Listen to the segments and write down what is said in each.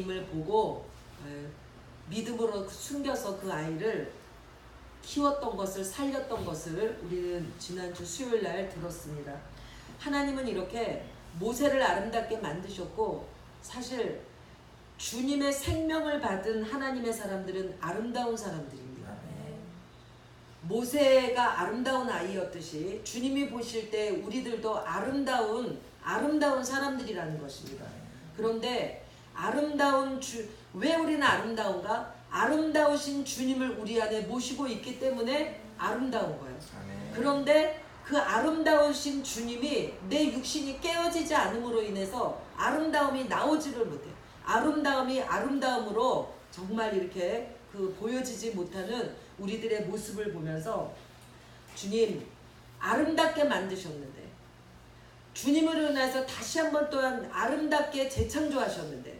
아이임을 보고 에, 믿음으로 숨겨서 그 아이를 키웠던 것을 살렸던 것을 우리는 지난주 수요일 날 들었습니다. 하나님은 이렇게 모세를 아름답게 만드셨고 사실 주님의 생명을 받은 하나님의 사람들은 아름다운 사람들입니다. 모세가 아름다운 아이였듯이 주님이 보실 때 우리들도 아름다운 아름다운 사람들이라는 것입니다. 그런데 아름다운 주, 왜 우리는 아름다운가? 아름다우신 주님을 우리 안에 모시고 있기 때문에 아름다운 거예요. 그런데 그 아름다우신 주님이 내 육신이 깨어지지 않음으로 인해서 아름다움이 나오지를 못해. 아름다움이 아름다움으로 정말 이렇게 그 보여지지 못하는 우리들의 모습을 보면서 주님 아름답게 만드셨는데 주님으로 인해서 다시 한번 또한 아름답게 재창조하셨는데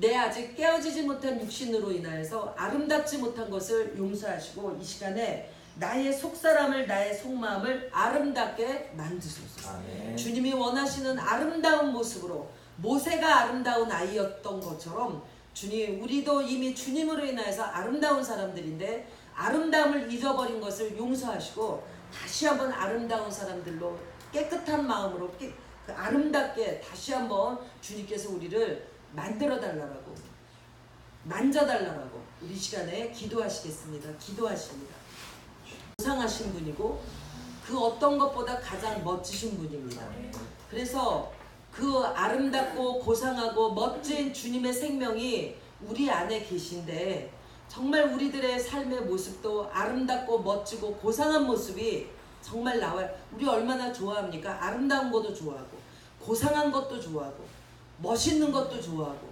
내 아직 깨어지지 못한 육신으로 인하여서 아름답지 못한 것을 용서하시고 이 시간에 나의 속사람을 나의 속마음을 아름답게 만드소서. 아멘. 주님이 원하시는 아름다운 모습으로 모세가 아름다운 아이였던 것처럼 주님 우리도 이미 주님으로 인하여서 아름다운 사람들인데 아름다움을 잃어버린 것을 용서하시고 다시 한번 아름다운 사람들로 깨끗한 마음으로 깨, 그 아름답게 다시 한번 주님께서 우리를 만들어 달라고 만져 달라고 우리 시간에 기도하시겠습니다. 기도하십니다. 고상하신 분이고 그 어떤 것보다 가장 멋지신 분입니다. 그래서 그 아름답고 고상하고 멋진 주님의 생명이 우리 안에 계신데 정말 우리들의 삶의 모습도 아름답고 멋지고 고상한 모습이 정말 나와요. 우리 얼마나 좋아합니까? 아름다운 것도 좋아하고 고상한 것도 좋아하고 멋있는 것도 좋아하고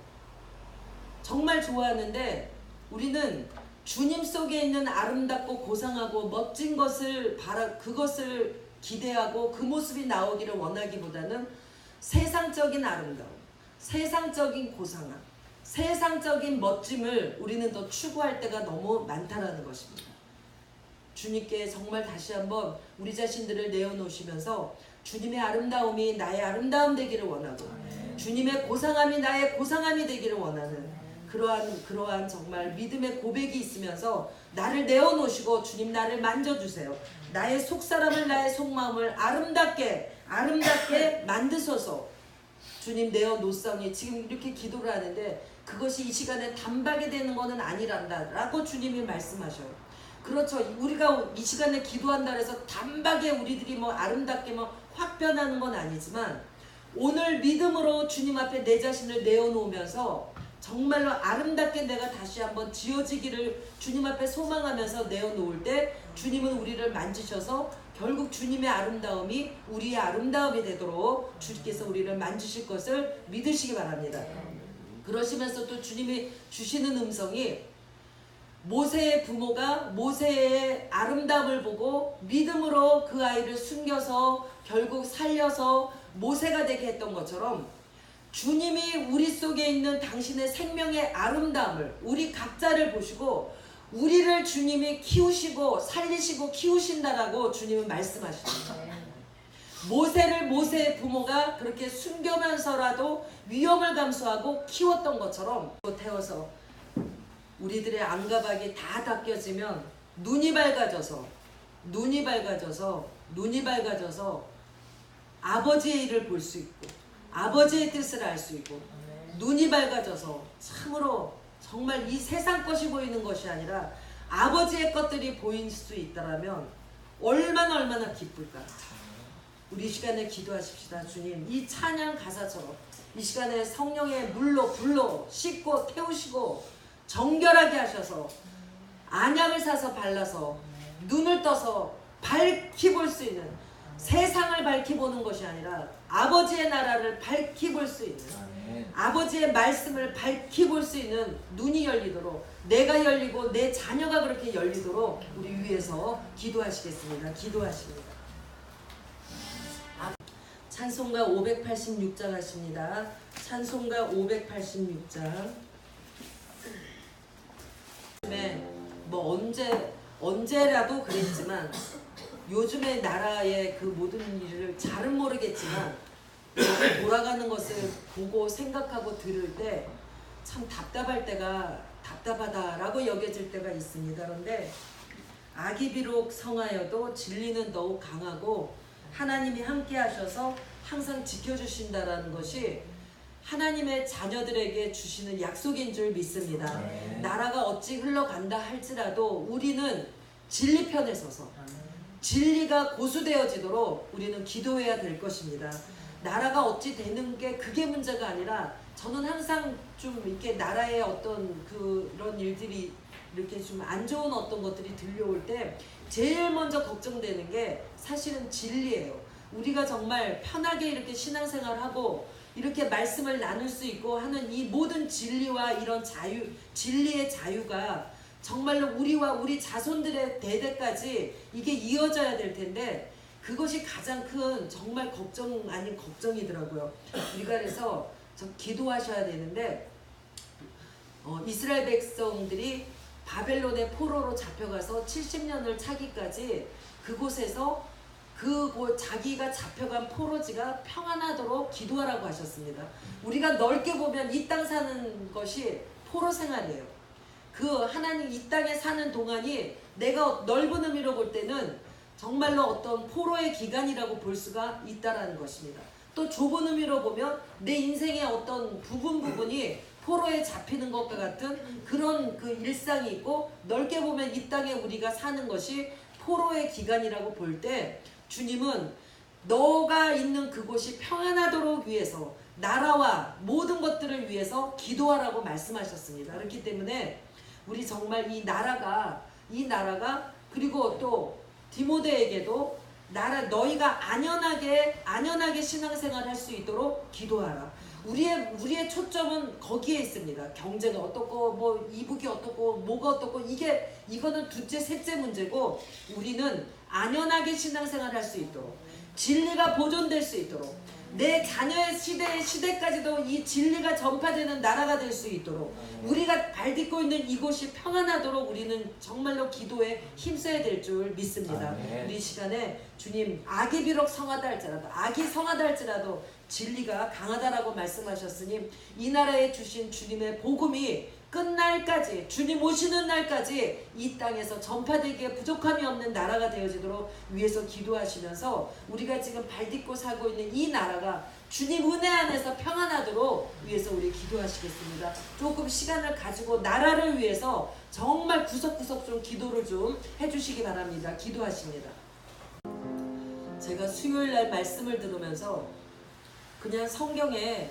정말 좋아하는데 우리는 주님 속에 있는 아름답고 고상하고 멋진 것을 바라 그것을 기대하고 그 모습이 나오기를 원하기보다는 세상적인 아름다움, 세상적인 고상함, 세상적인 멋짐을 우리는 더 추구할 때가 너무 많다라는 것입니다. 주님께 정말 다시 한번 우리 자신들을 내어놓으시면서 주님의 아름다움이 나의 아름다움 되기를 원하고 주님의 고상함이 나의 고상함이 되기를 원하는 그러한 그러한 정말 믿음의 고백이 있으면서 나를 내어놓으시고 주님 나를 만져주세요. 나의 속 사람을 나의 속마음을 아름답게 아름답게 만드소서. 주님 내어놓사오니 지금 이렇게 기도를 하는데 그것이 이 시간에 단박에 되는 것은 아니란다라고 주님이 말씀하셔요. 그렇죠. 우리가 이 시간에 기도한다 해서 단박에 우리들이 뭐 아름답게 뭐 확 변하는 건 아니지만 오늘 믿음으로 주님 앞에 내 자신을 내어놓으면서 정말로 아름답게 내가 다시 한번 지어지기를 주님 앞에 소망하면서 내어놓을 때 주님은 우리를 만지셔서 결국 주님의 아름다움이 우리의 아름다움이 되도록 주께서 우리를 만지실 것을 믿으시기 바랍니다. 그러시면서 또 주님이 주시는 음성이 모세의 부모가 모세의 아름다움을 보고 믿음으로 그 아이를 숨겨서 결국 살려서 모세가 되게 했던 것처럼 주님이 우리 속에 있는 당신의 생명의 아름다움을 우리 각자를 보시고 우리를 주님이 키우시고 살리시고 키우신다라고 주님은 말씀하십니다. 모세를 모세의 부모가 그렇게 숨겨면서라도 위험을 감수하고 키웠던 것처럼 태워서 우리들의 안가박이 다 닦여지면 눈이 밝아져서 눈이 밝아져서 눈이 밝아져서 아버지의 일을 볼 수 있고 아버지의 뜻을 알 수 있고 눈이 밝아져서 참으로 정말 이 세상 것이 보이는 것이 아니라 아버지의 것들이 보일 수 있다라면 얼마나 얼마나 기쁠까. 우리 시간에 기도하십시다. 주님, 이 찬양 가사처럼 이 시간에 성령의 물로 불로 씻고 태우시고 정결하게 하셔서 안약을 사서 발라서 눈을 떠서 밝히 볼 수 있는 세상을 밝히 보는 것이 아니라 아버지의 나라를 밝히 볼 수 있는. 아버지의 말씀을 밝히 볼 수 있는 눈이 열리도록 내가 열리고 내 자녀가 그렇게 열리도록 우리 위해서 기도하시겠습니다. 기도하십니다. 아, 찬송가 586장 하십니다. 찬송가 586장. 요즘에 뭐 언제 언제라도 그랬지만 요즘의 나라의 그 모든 일을 잘은 모르겠지만 돌아가는 것을 보고 생각하고 들을 때 참 답답할 때가 답답하다라고 여겨질 때가 있습니다. 그런데 악이 비록 성하여도 진리는 더욱 강하고 하나님이 함께 하셔서 항상 지켜주신다라는 것이 하나님의 자녀들에게 주시는 약속인 줄 믿습니다. 네. 나라가 어찌 흘러간다 할지라도 우리는 진리 편에 서서 진리가 고수되어지도록 우리는 기도해야 될 것입니다. 나라가 어찌 되는 게 그게 문제가 아니라 저는 항상 좀 이렇게 나라의 어떤 그런 일들이 이렇게 좀 안 좋은 어떤 것들이 들려올 때 제일 먼저 걱정되는 게 사실은 진리예요. 우리가 정말 편하게 이렇게 신앙생활하고 이렇게 말씀을 나눌 수 있고 하는 이 모든 진리와 이런 자유, 진리의 자유가 정말로 우리와 우리 자손들의 대대까지 이게 이어져야 될 텐데 그것이 가장 큰 정말 걱정 아닌 걱정이더라고요. 우리가 그래서 저 기도하셔야 되는데 어, 이스라엘 백성들이 바벨론의 포로로 잡혀가서 70년을 차기까지 그곳에서 그곳 자기가 잡혀간 포로지가 평안하도록 기도하라고 하셨습니다. 우리가 넓게 보면 이 땅 사는 것이 포로 생활이에요. 그 하나님 이 땅에 사는 동안이 내가 넓은 의미로 볼 때는 정말로 어떤 포로의 기간이라고 볼 수가 있다라는 것입니다. 또 좁은 의미로 보면 내 인생의 어떤 부분 부분이 포로에 잡히는 것과 같은 그런 그 일상이 있고 넓게 보면 이 땅에 우리가 사는 것이 포로의 기간이라고 볼때 주님은 너가 있는 그곳이 평안하도록 위해서 나라와 모든 것들을 위해서 기도하라고 말씀하셨습니다. 그렇기 때문에 우리 정말 이 나라가 이 나라가 그리고 또 디모데에게도 나라 너희가 안연하게 안연하게 신앙생활 할 수 있도록 기도하라. 우리의 우리의 초점은 거기에 있습니다. 경제가 어떻고 뭐 이북이 어떻고 뭐가 어떻고 이게 이거는 둘째 셋째 문제고 우리는 안연하게 신앙생활 할수 있도록 진리가 보존될 수 있도록 내 자녀의 시대 시대까지도 이 진리가 전파되는 나라가 될 수 있도록 우리가 발딛고 있는 이곳이 평안하도록 우리는 정말로 기도에 힘써야 될 줄 믿습니다. 아멘. 우리 시간에 주님 악이 비록 성하다 할지라도 악이 성하다 할지라도 진리가 강하다라고 말씀하셨으니 이 나라에 주신 주님의 복음이 끝날까지 주님 오시는 날까지 이 땅에서 전파되기에 부족함이 없는 나라가 되어지도록 위해서 기도하시면서 우리가 지금 발딛고 살고 있는 이 나라가 주님 은혜 안에서 평안하도록 위해서 우리 기도하시겠습니다. 조금 시간을 가지고 나라를 위해서 정말 구석구석 좀 기도를 좀 해주시기 바랍니다. 기도하십니다. 제가 수요일 날 말씀을 들으면서 그냥 성경에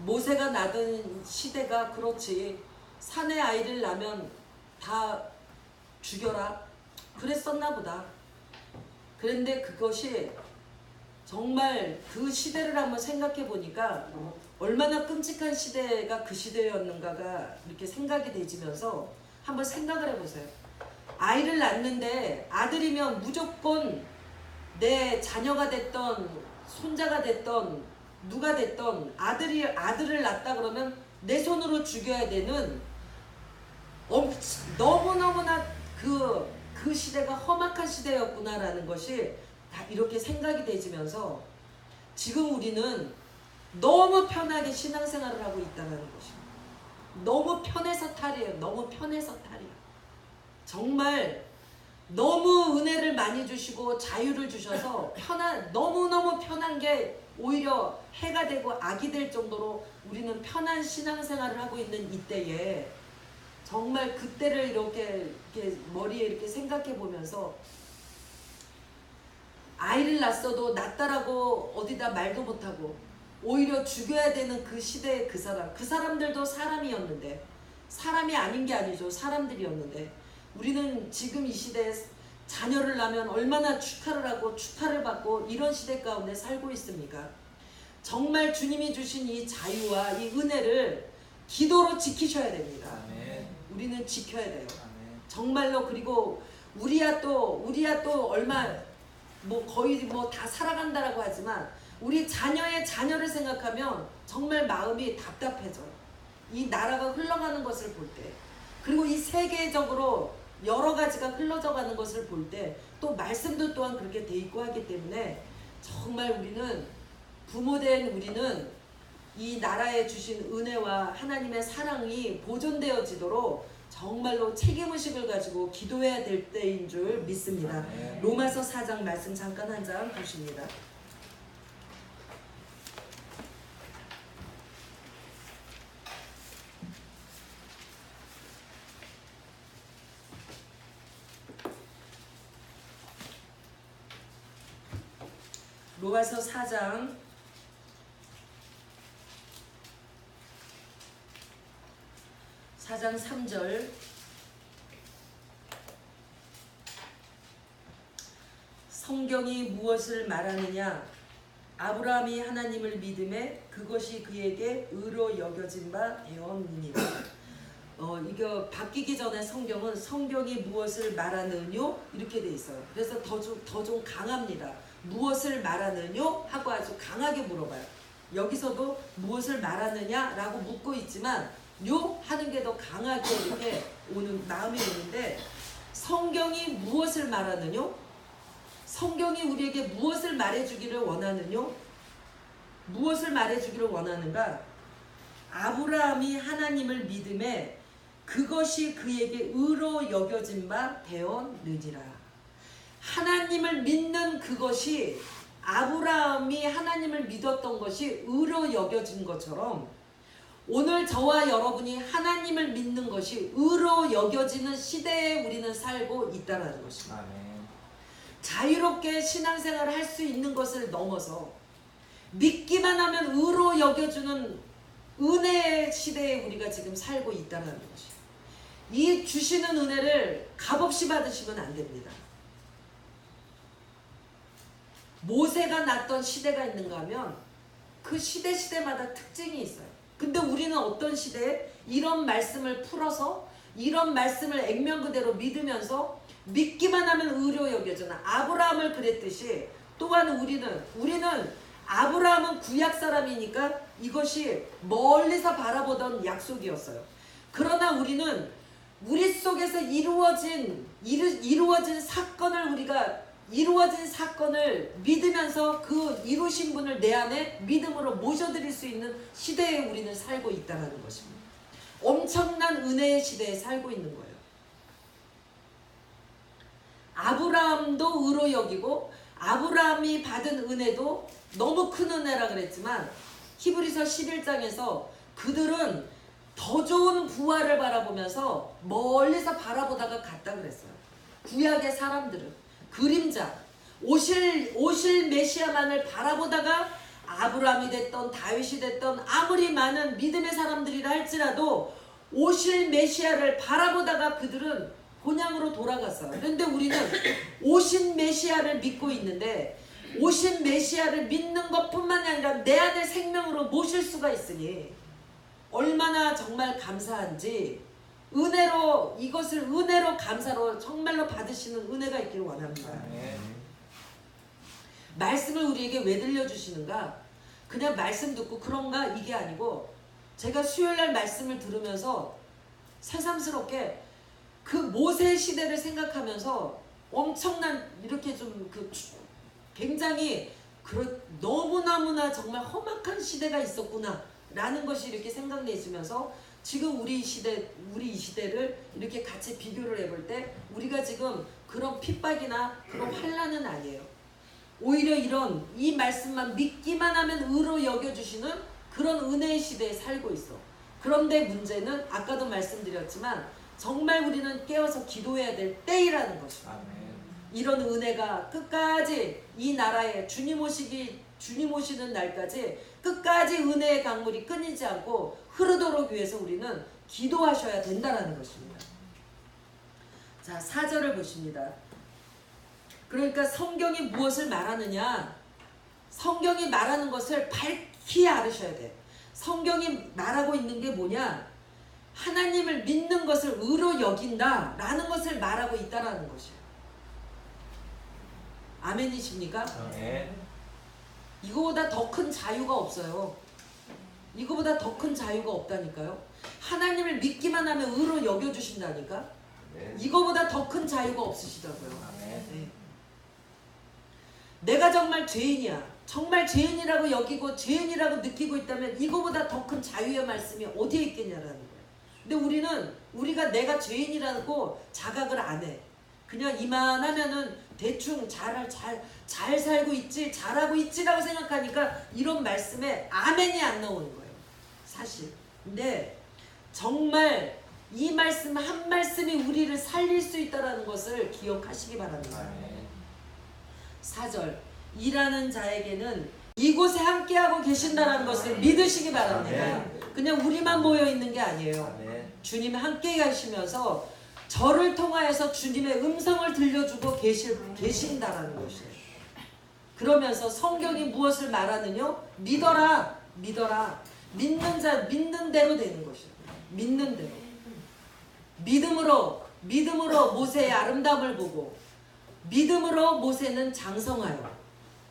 모세가 나던 시대가 그렇지 산에 아이를 낳으면 다 죽여라 그랬었나 보다. 그런데 그것이 정말 그 시대를 한번 생각해 보니까 얼마나 끔찍한 시대가 그 시대였는가가 이렇게 생각이 되지면서 한번 생각을 해보세요. 아이를 낳는데 아들이면 무조건 내 자녀가 됐던 손자가 됐던 누가 됐던 아들이 아들을 낳았다 그러면 내 손으로 죽여야 되는 너무 너무나 그 그 시대가 험악한 시대였구나라는 것이 다 이렇게 생각이 되지면서 지금 우리는 너무 편하게 신앙생활을 하고 있다는 것입니다. 너무 편해서 탈이에요. 너무 편해서 탈이에요. 정말 너무 은혜를 많이 주시고 자유를 주셔서 편한 너무 너무 편한 게 오히려 해가 되고 악이 될 정도로 우리는 편한 신앙생활을 하고 있는 이때에 정말 그때를 이렇게, 이렇게 머리에 이렇게 생각해 보면서 아이를 낳았어도 낳다라고 어디다 말도 못하고 오히려 죽여야 되는 그 시대의 그 사람 그 사람들도 사람이었는데 사람이 아닌 게 아니죠. 사람들이었는데 우리는 지금 이 시대에 자녀를 낳으면 얼마나 축하를 하고 축하를 받고 이런 시대 가운데 살고 있습니까? 정말 주님이 주신 이 자유와 이 은혜를 기도로 지키셔야 됩니다. 아멘. 우리는 지켜야 돼요. 아멘. 정말로 그리고 우리야 또 우리야 또 얼마 뭐 거의 뭐 다 살아간다라고 하지만 우리 자녀의 자녀를 생각하면 정말 마음이 답답해져요. 이 나라가 흘러가는 것을 볼 때. 그리고 이 세계적으로 여러 가지가 흘러져 가는 것을 볼 때 또 말씀도 또한 그렇게 돼 있고 하기 때문에 정말 우리는 부모된 우리는 이 나라에 주신 은혜와 하나님의 사랑이 보존되어지도록 정말로 책임의식을 가지고 기도해야 될 때인 줄 믿습니다. 로마서 4장 말씀 잠깐 한 장 보십니다. 로마서 4장. 4장 3절. 성경이 무엇을 말하느냐? 아브라함이 하나님을 믿음에 그것이 그에게 의로 여겨진 바 되었느니라. 어 이거 바뀌기 전에 성경은 성경이 무엇을 말하느뇨? 이렇게 돼 있어요. 그래서 더 좀 더 좀 강합니다 무엇을 말하느뇨 하고 아주 강하게 물어봐요 여기서도 무엇을 말하느냐라고 묻고 있지만 요 하는 게 더 강하게 이렇게 오는 마음이 오는데 성경이 무엇을 말하느뇨 성경이 우리에게 무엇을 말해주기를 원하느뇨? 무엇을 말해주기를 원하는가? 아브라함이 하나님을 믿음에 그것이 그에게 의로 여겨진 바 되었느니라. 하나님을 믿는 그것이 아브라함이 하나님을 믿었던 것이 의로 여겨진 것처럼 오늘 저와 여러분이 하나님을 믿는 것이 의로 여겨지는 시대에 우리는 살고 있다는 것입니다. 아멘. 자유롭게 신앙생활을 할 수 있는 것을 넘어서 믿기만 하면 의로 여겨주는 은혜의 시대에 우리가 지금 살고 있다는 것이에요. 이 주시는 은혜를 값없이 받으시면 안 됩니다. 모세가 났던 시대가 있는가 하면 그 시대 시대마다 특징이 있어요. 근데 우리는 어떤 시대에 이런 말씀을 풀어서 이런 말씀을 액면 그대로 믿으면서 믿기만 하면 의로 여겨져나 아브라함을 그랬듯이 또한 우리는 우리는 아브라함은 구약 사람이니까 이것이 멀리서 바라보던 약속이었어요. 그러나 우리는 우리 속에서 이루어진 이루, 이루어진 사건을 우리가 이루어진 사건을 믿으면서 그 이루신 분을 내 안에 믿음으로 모셔드릴 수 있는 시대에 우리는 살고 있다는 것입니다. 엄청난 은혜의 시대에 살고 있는 거예요. 아브라함도 의로 여기고 아브라함이 받은 은혜도 너무 큰 은혜라 그랬지만 히브리서 11장에서 그들은 더 좋은 부활을 바라보면서 멀리서 바라보다가 갔다 그랬어요. 구약의 사람들은 그림자 오실 오실 메시아만을 바라보다가 아브라함이 됐던 다윗이 됐던 아무리 많은 믿음의 사람들이라 할지라도 오실 메시아를 바라보다가 그들은 본향으로 돌아갔어요. 그런데 우리는 오신 메시아를 믿고 있는데 오신 메시아를 믿는 것뿐만 아니라 내 안에 생명으로 모실 수가 있으니 얼마나 정말 감사한지 은혜로 이것을 은혜로 감사로 정말로 받으시는 은혜가 있기를 원합니다. 아멘. 말씀을 우리에게 왜 들려주시는가? 그냥 말씀 듣고 그런가 이게 아니고 제가 수요일 날 말씀을 들으면서 새삼스럽게 그 모세 시대를 생각하면서 엄청난 이렇게 좀 그 굉장히 그 너무너무나 정말 험악한 시대가 있었구나 라는 것이 이렇게 생각내시면서 지금 우리 시대 우리 이 시대를 이렇게 같이 비교를 해볼 때 우리가 지금 그런 핍박이나 그런 환란은 아니에요. 오히려 이런 이 말씀만 믿기만 하면 의로 여겨주시는 그런 은혜의 시대에 살고 있어. 그런데 문제는 아까도 말씀드렸지만 정말 우리는 깨어서 기도해야 될 때이라는 것입니다. 아멘. 이런 은혜가 끝까지 이 나라에 주님 오시기 주님 오시는 날까지 끝까지 은혜의 강물이 끊이지 않고 흐르도록 위해서 우리는 기도하셔야 된다라는 것입니다. 자, 4절을 보십니다. 그러니까 성경이 무엇을 말하느냐? 성경이 말하는 것을 밝히 알으셔야 돼. 성경이 말하고 있는 게 뭐냐? 하나님을 믿는 것을 의로 여긴다 라는 것을 말하고 있다라는 것이에요. 아멘이십니까? 아멘. 이거보다 더 큰 자유가 없어요. 이거보다 더 큰 자유가 없다니까요. 하나님을 믿기만 하면 의로 여겨주신다니까. 네. 이거보다 더 큰 자유가 없으시다고요. 네. 내가 정말 죄인이야. 정말 죄인이라고 여기고 죄인이라고 느끼고 있다면 이거보다 더 큰 자유의 말씀이 어디에 있겠냐라는 거예요. 근데 우리는 우리가 내가 죄인이라고 자각을 안 해. 그냥 이만하면은 대충 잘, 잘, 잘 살고 있지, 잘하고 있지라고 생각하니까 이런 말씀에 아멘이 안 나오는 거예요. 사실. 근데 정말 이 말씀 한 말씀이 우리를 살릴 수 있다라는 것을 기억하시기 바랍니다. 사절 일하는 자에게는 이곳에 함께하고 계신다라는 것을 믿으시기 바랍니다. 그냥 우리만 모여 있는 게 아니에요. 주님 함께 가시면서 저를 통하여서 주님의 음성을 들려주고 계실, 계신다라는 것이에요. 그러면서 성경이 무엇을 말하느냐? 믿어라, 믿어라. 믿는 자, 믿는 대로 되는 것이에요. 믿는 대로. 믿음으로, 믿음으로 모세의 아름다움을 보고, 믿음으로 모세는 장성하여.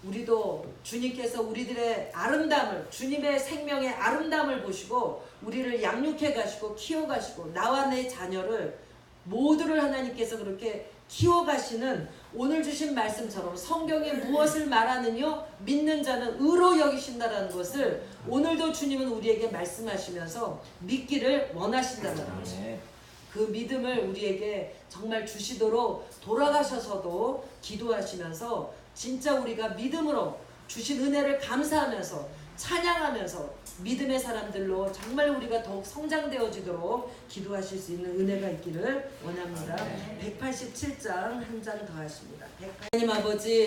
우리도 주님께서 우리들의 아름다움을 주님의 생명의 아름다움을 보시고 우리를 양육해 가시고 키워 가시고 나와 내 자녀를 모두를 하나님께서 그렇게 키워 가시는 오늘 주신 말씀처럼 성경에 무엇을 말하느냐 믿는 자는 의로 여기신다라는 것을 오늘도 주님은 우리에게 말씀하시면서 믿기를 원하신다는 거죠. 아멘. 그 믿음을 우리에게 정말 주시도록 돌아가셔서도 기도하시면서 진짜 우리가 믿음으로 주신 은혜를 감사하면서 찬양하면서 믿음의 사람들로 정말 우리가 더욱 성장되어지도록 기도하실 수 있는 은혜가 있기를 원합니다. 187장 한 장 더 하십니다. 하나님 아버지